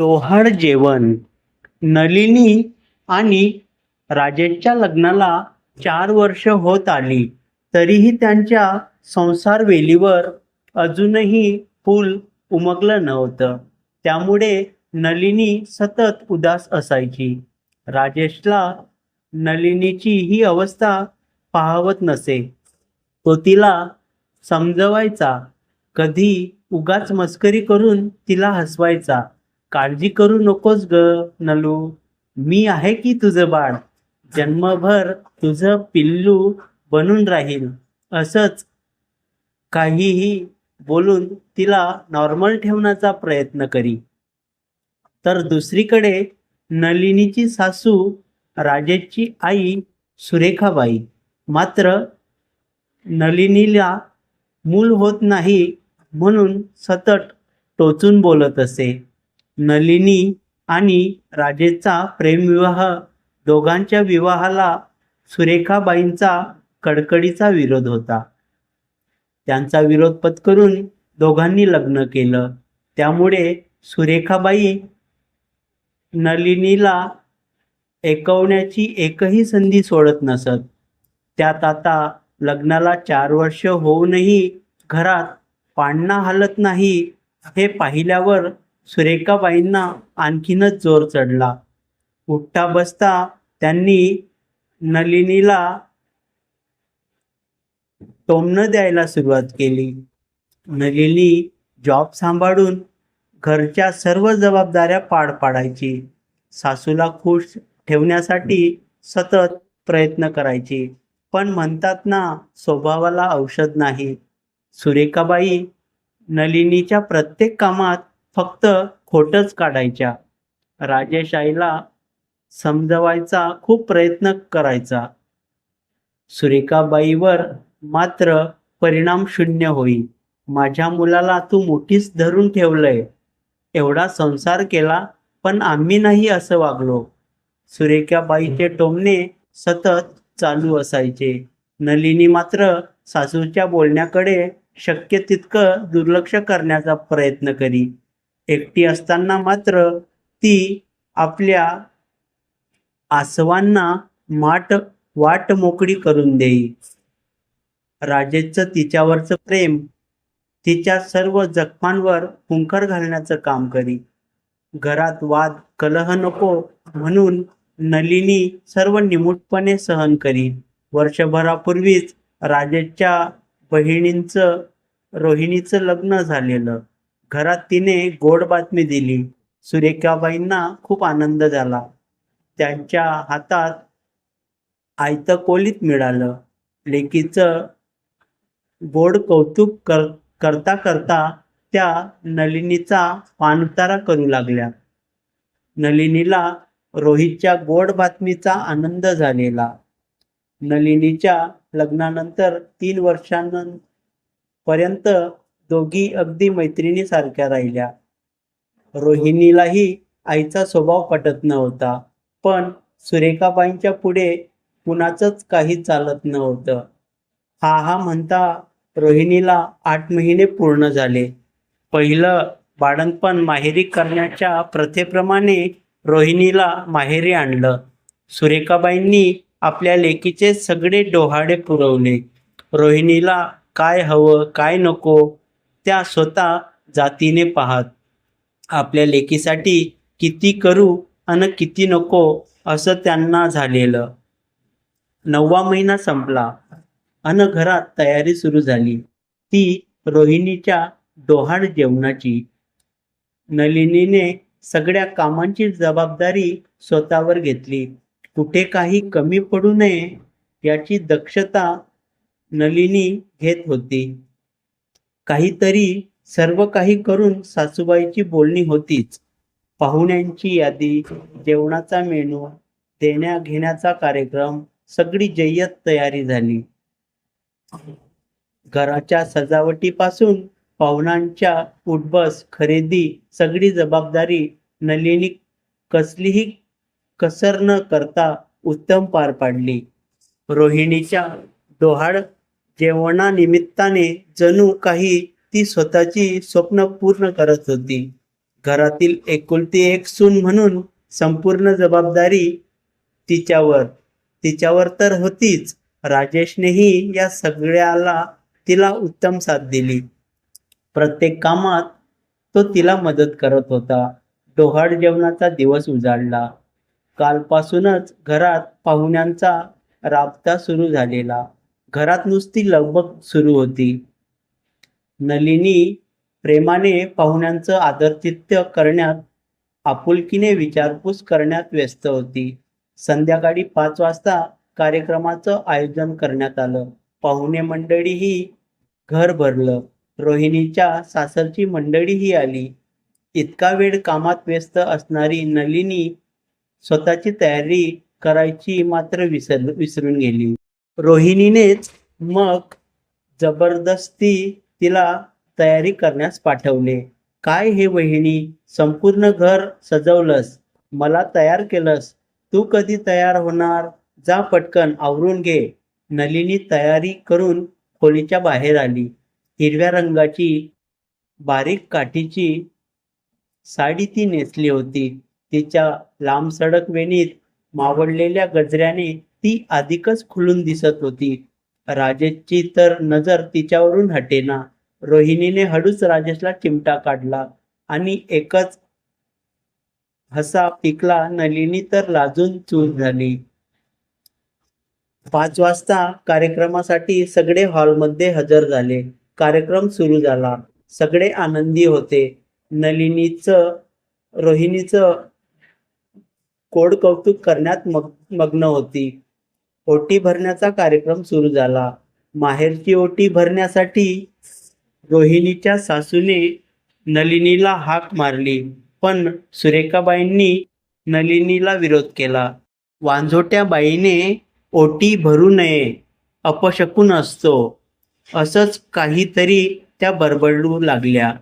डोहाळ जेवण. नलिनी आणि राजेशच्या लग्नाला चार वर्ष होत आली. तरीही त्यांच्या संसार वेलीवर अजूनही फूल उमगलं नव्हतं. त्यामुळे नलिनी सतत उदास असायची. राजेशला नलिनीची ही अवस्था पाहवत नसे. तो तिला समजवायचा. कधी उगाच मस्करी करून तिला हसवायचा. काळजी करू नकोस ग नलू. मी आहे की तुझं बाळ? जन्मभर तुझं पिल्लू बनून राहील. असंच काहीही बोलून तिला नॉर्मल ठेवण्याचा प्रयत्न करी. तर दुसरीकडे नलिनीची सासू राजेशची आई सुरेखाबाई. मात्र नलिनीला मूल होत नाही म्हणून सतत टोचून बोलत असे. नलिनी आणि राजेचा प्रेमविवाह दोघांच्या विवाहाला सुरेखाबाईंचा कडकडीचा विरोध होता. त्यांचा विरोध पत्करून दोघांनी लग्न केलं. त्यामुळे सुरेखाबाई नलिनीला एकवण्याची एकही संधी सोडत नसत. त्यात आता लग्नाला चार वर्ष होऊनही घरात पाळणा हलत नाही हे पाहिल्यावर सुरेखाबाईंना आणखीनच जोर चढला. उठता बसता त्यांनी नलिनीला टोमणं द्यायला सुरुवात केली. नलिनी जॉब सांभाळून घरच्या सर्व जबाबदाऱ्या पार पाडायची. सासूला खुश ठेवण्यासाठी सतत प्रयत्न करायची. पण म्हणतात ना स्वभावाला औषध नाही. सुरेखाबाई नलिनीच्या प्रत्येक कामात फक्त खोटच काढायच्या. राजेशाहीला समजवायचा खूप प्रयत्न करायचा. सुरेखाबाईवर मात्र परिणाम शून्य होई माझ्या मुलाला तू मोठीच धरून ठेवलंय. एवढा संसार केला पण आम्ही नाही असं वागलो. सुरेखाबाईचे टोमणे सतत चालू असायचे. नलिनी मात्र सासूच्या बोलण्याकडे शक्य तितकं दुर्लक्ष करण्याचा प्रयत्न करी. एकटी असताना मात्र ती आपल्या आसवांना माट वाट मोकळी करून देई. राजेशचं तिच्यावरचं प्रेम तिच्या सर्व जखमांवर हुंकर घालण्याचं काम करी. घरात वाद कलह नको म्हणून नलिनी सर्व निमूटपणे सहन करी. वर्षभरापूर्वीच राजेशच्या बहिणींचं रोहिणीचं लग्न झालेलं. घरात तिने गोड बातमी दिली. सुरेखाबाईंना खूप आनंद झाला. त्यांच्या हातात आयतं कोलीत मिळालं. लेकीचं गोड कौतुक कर करता करता त्या नलिनीचा पाणउतारा करू लागल्या. नलिनीला रोहितच्या गोड बातमीचा आनंद झालेला. नलिनीच्या लग्नानंतर तीन वर्षांपर्यंत दोघी अगदी मैत्रिणीसारख्या राहिल्या. रोहिणीलाही आईचा स्वभाव पटत नव्हता पण सुरेखाबाईंच्या पुढे कुणाचंच काही चालत नव्हतं. हा हा म्हणता रोहिणीला आठ महिने पूर्ण झाले. पहिलं बाळणपण माहेरी करण्याच्या प्रथेप्रमाणे रोहिणीला माहेरी आणलं. सुरेखाबाईंनी आपल्या लेकीचे सगळे डोहाडे पुरवले. रोहिणीला काय हवं काय नको त्या स्वतः जातीने पाहत आपल्या लेकीसाठी किती करू आणि किती नको असं त्यांना झालेलं. नववा महिना संपला अन घरात तयारी सुरू झाली. ती रोहिणीच्या डोहाड जेवणाची. नलिनीने सगळ्या कामांची जबाबदारी स्वतःवर घेतली. कुठे काही कमी पडू नये याची दक्षता नलिनी घेत होती. काहीतरी सर्व काही करून सासूबाईची बोलणी होतीच. पाहुण्यांची यादी जेवणाचा मेनू देण्या घेण्याचा कार्यक्रम सगळी जय्यत तयारी झाली. घराच्या सजावटीपासून पाहुण्यांच्या उठबस खरेदी सगळी जबाबदारी नलिनी कसलीही कसर न करता उत्तम पार पाडली. रोहिणीच्या डोहाळ जेवणानिमित्ताने जणू काही ती स्वतःची स्वप्न पूर्ण करत होती. घरातील एकुलती एक सून म्हणून संपूर्ण जबाबदारी तिच्यावर. तिच्यावर तर होतीच. राजेशनेही या सगळ्याला तिला उत्तम साथ दिली. प्रत्येक कामात तो तिला मदत करत होता. डोहाळ जेवणाचा दिवस उजाडला. कालपासूनच घरात पाहुण्यांचा राबता सुरू झालेला. घरात नुसती लगबग सुरू होती. नलिनी प्रेमाने पाहुण्यांचं आदरतिथ्य करण्यात आपुलकीने विचारपूस करण्यात व्यस्त होती. संध्याकाळी पाच वाजता कार्यक्रमाचं आयोजन करण्यात आलं. पाहुणे मंडळीही घर भरलं. रोहिणीच्या सासरची मंडळीही आली. इतका वेळ कामात व्यस्त असणारी नलिनी स्वतःची तयारी करायची मात्र विसर विसरून गेली. रोहिणीनेच मग जबरदस्ती तिला तयारी करण्यास पाठवले. काय हे वहिनी? संपूर्ण घर सजवलंस. मला तयार केलंस. तू कधी तयार होणार? जा पटकन आवरून घे. नलिनी तयारी करून खोलीच्या बाहेर आली. हिरव्या रंगाची बारीक काठीची साडी ती नेसली होती. तिच्या लांब सडक वेणीत मावळलेल्या गजऱ्याने ती अधिकच खुलून दिसत होती. राजेशची तर नजर तिच्यावरून हटेना. रोहिणीने हळूच राजेशला चिमटा काढला आणि एकच हसा पिकला. नलिनी तर लाजून चूर झाली. पाच वाजता कार्यक्रमासाठी सगळे हॉलमध्ये हजर झाले. कार्यक्रम सुरू झाला. सगळे आनंदी होते. नलिनीचं रोहिणीचं कोड कौतुक करण्यात मग मग्न होती. ओटी भरण्याचा कार्यक्रम सुरू झाला. माहेरची ओटी भरण्यासाठी रोहिणीच्या सासूने नलिनीला हाक मारली. पण सुरेखाबाईंनी नलिनीला विरोध केला. वांझोट्या बाईने ओटी भरू नये अपशकून असतो. असंच काहीतरी त्या बरबडू लागल्या.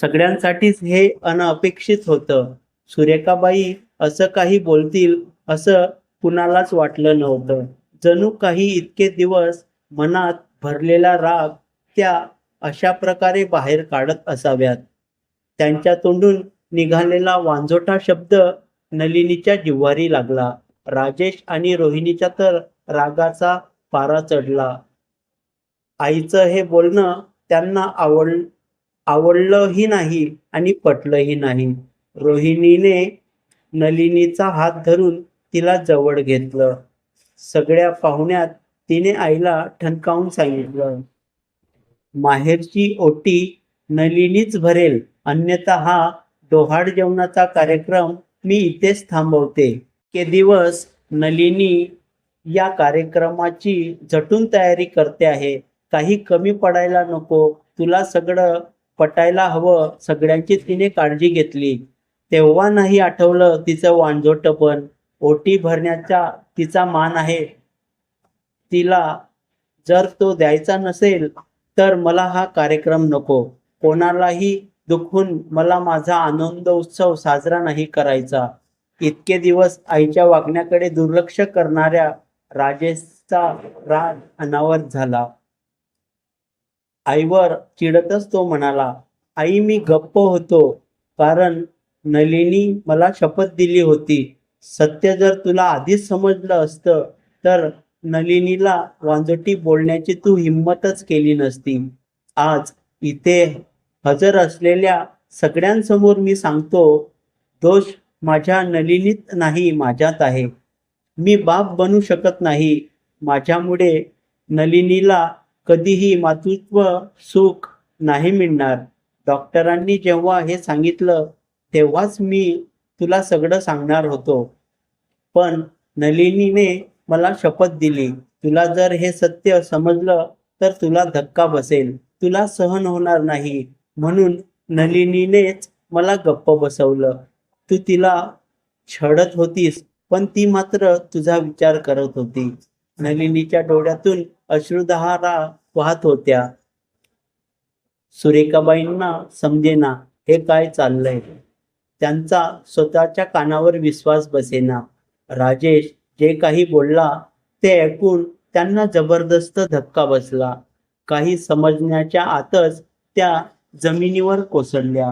सगळ्यांसाठीच हे अनअपेक्षित होतं. सुरेखाबाई असं काही बोलतील असं कुणालाच वाटलं नव्हतं. जणू काही इतके दिवस मनात भरलेला राग त्या अशा प्रकारे बाहेर काढत असाव्यात. त्यांच्या तोंडून निघालेला वांझोटा शब्द नलिनीच्या जिव्हारी लागला. राजेश आणि रोहिणीच्या तर रागाचा पारा चढला. आईचं हे बोलणं त्यांना आवड आवडलंही नाही आणि पटलंही नाही. रोहिणीने नलिनीचा हात धरून तिला जवळ घेतलं. सगळ्या पाहुण्यात तिने आईला ठणकावून सांगितलं. माहेरची ओटी नलिनीच भरेल अन्यथा हा डोहाड जेवणाचा कार्यक्रम मी इथेच थांबवते. के दिवस नलिनी या कार्यक्रमाची झटून तयारी करते आहे. काही कमी पडायला नको तुला सगळं पटायला हवं सगळ्यांची तिने काळजी घेतली. तेव्हा नाही आठवलं तिचं वांझोटपण. ओटी भरण्याचा तिचा मान आहे. तिला जर तो द्यायचा नसेल तर मला हा कार्यक्रम नको. कोणालाही दुखून मला माझा आनंद उत्सव साजरा नाही करायचा. इतके दिवस आईच्या वागण्याकडे दुर्लक्ष करणाऱ्या राजेशचा राग अनावर झाला. आईवर चिडतच तो म्हणाला आई मी गप्प होतो कारण नलिनी मला शपथ दिली होती. सत्य जर तुला आधीच समजलं असतं तर नलिनीला वांजोटी बोलण्याची तू हिंमतच केली नसती. आज इथे हजर असलेल्या सगळ्यांसमोर मी सांगतो दोष माझ्या नलिनीत नाही माझ्यात आहे. मी बाप बनू शकत नाही. माझ्यामुळे नलिनीला कधीही मातृत्व सुख नाही मिळणार. डॉक्टरांनी जेव्हा हे सांगितलं तेव्हाच मी तुला सगळं सांगणार होतो. पण नलिनीने मला शपथ दिली. तुला जर हे सत्य समजलं तर तुला धक्का बसेल. तुला सहन होणार नाही. म्हणून नलिनीनेच मला गप्प बसवलं. तू तिला छळत होतीस पण ती मात्र तुझा विचार करत होती. नलिनीच्या डोळ्यातून अश्रुधारा वाहत होत्या. सुरेखाबाईंना समजेना हे काय चाललंय? त्यांचा स्वतःच्या कानावर विश्वास बसेना. राजेश जे काही बोलला ते ऐकून त्यांना जबरदस्त धक्का बसला. काही समजण्याच्या आतच त्या जमिनीवर कोसळल्या.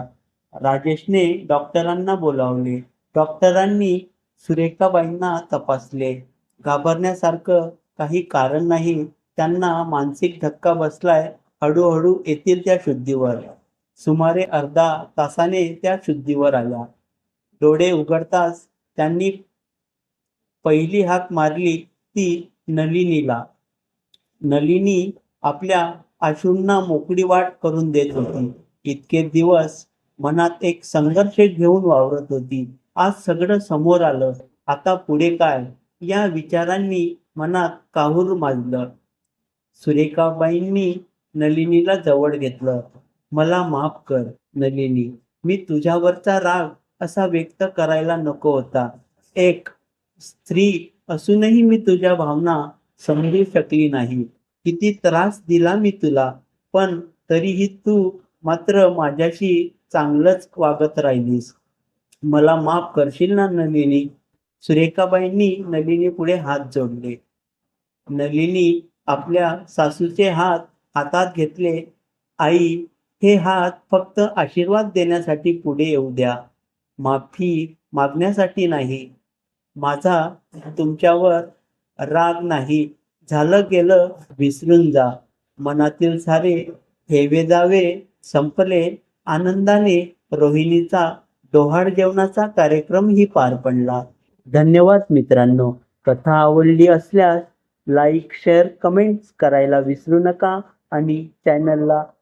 राजेशने डॉक्टरांना बोलावले. डॉक्टरांनी सुरेखाबाईंना तपासले. घाबरण्यासारखं काही कारण नाही. त्यांना मानसिक धक्का बसलाय. हळूहळू येतील त्या शुद्धीवर. सुमारे अर्धा तासाने त्या शुद्धीवर आल्या डोळे उघडताच त्यांनी पहिली हाक मारली ती नलिनीला. नलिनी आपल्या आशूंना मोकळी वाट करून देत होती. इतके दिवस मनात एक संघर्ष घेऊन वावरत होती. आज सगळं समोर आलं. आता पुढे काय? या विचारांनी मनात काहूर माजलं. सुरेखाबाईंनी नलिनीला जवळ घेतलं. मला माफ कर नलिनी. मी तुझ्यावरचा राग असा व्यक्त करायला नको होता. एक स्त्री असूनही मी तुझ्या भावना समजू शकली नाही. किती त्रास दिला मी तुला पण तरीही तू मात्र माझ्याशी चांगलंच वागत राहिलीस. मला माफ करशील ना नलिनी? सुरेखाबाईंनी नलिनी पुढे हात जोडले. नलिनी आपल्या सासूचे हात हातात घेतले. आई हे हात फक्त आशीर्वाद देण्यासाठी पुढे येऊ द्या. माफी मागण्यासाठी नाही. माझा तुमच्यावर राग नाही. झालं गेलं विसरून जा. मनातील सारे हेवे जावे संपले आनंदाने रोहिणीचा डोहाळ जेवणाचा कार्यक्रमही पार पडला. धन्यवाद मित्रांनो. कथा आवडली असल्यास लाईक शेअर कमेंट्स करायला विसरू नका आणि चॅनलला